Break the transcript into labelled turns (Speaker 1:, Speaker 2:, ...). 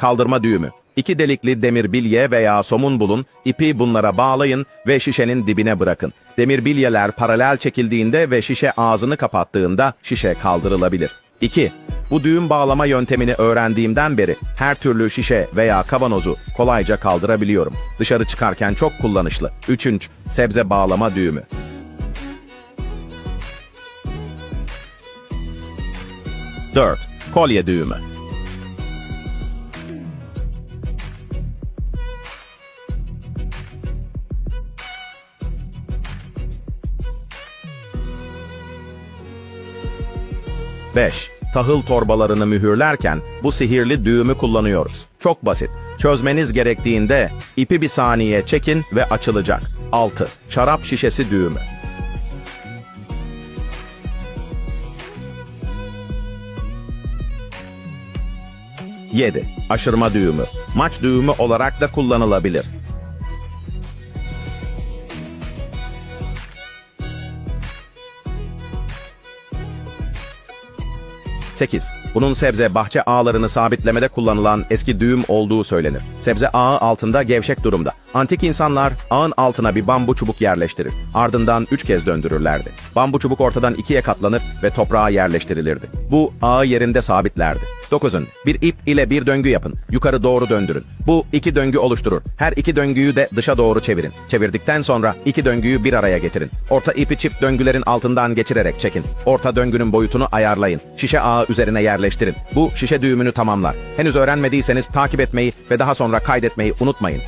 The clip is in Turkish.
Speaker 1: kaldırma düğümü. İki delikli demir bilye veya somun bulun, ipi bunlara bağlayın ve şişenin dibine bırakın. Demir bilyeler paralel çekildiğinde ve şişe ağzını kapattığında şişe kaldırılabilir. 2. Bu düğüm bağlama yöntemini öğrendiğimden beri her türlü şişe veya kavanozu kolayca kaldırabiliyorum. Dışarı çıkarken çok kullanışlı. 3. Sebze bağlama düğümü. 4. Kolye düğümü. Beş. Tahıl torbalarını mühürlerken bu sihirli düğümü kullanıyoruz. Çok basit. Çözmeniz gerektiğinde ipi bir saniye çekin ve açılacak. 6. Şarap şişesi düğümü. 7. Aşırma düğümü. Maç düğümü olarak da kullanılabilir. 8. Bunun sebze bahçe ağlarını sabitlemede kullanılan eski düğüm olduğu söylenir. Sebze ağı altında gevşek durumda. Antik insanlar ağın altına bir bambu çubuk yerleştirir. Ardından üç kez döndürürlerdi. Bambu çubuk ortadan ikiye katlanır ve toprağa yerleştirilirdi. Bu ağı yerinde sabitlerdi. 9'un bir ip ile bir döngü yapın. Yukarı doğru döndürün. Bu iki döngü oluşturur. Her iki döngüyü de dışa doğru çevirin. Çevirdikten sonra iki döngüyü bir araya getirin. Orta ipi çift döngülerin altından geçirerek çekin. Orta döngünün boyutunu ayarlayın. Şişe ağı üzerine yerleştirin. Bu şişe düğümünü tamamlar. Henüz öğrenmediyseniz takip etmeyi ve daha sonra kaydetmeyi unutmayın.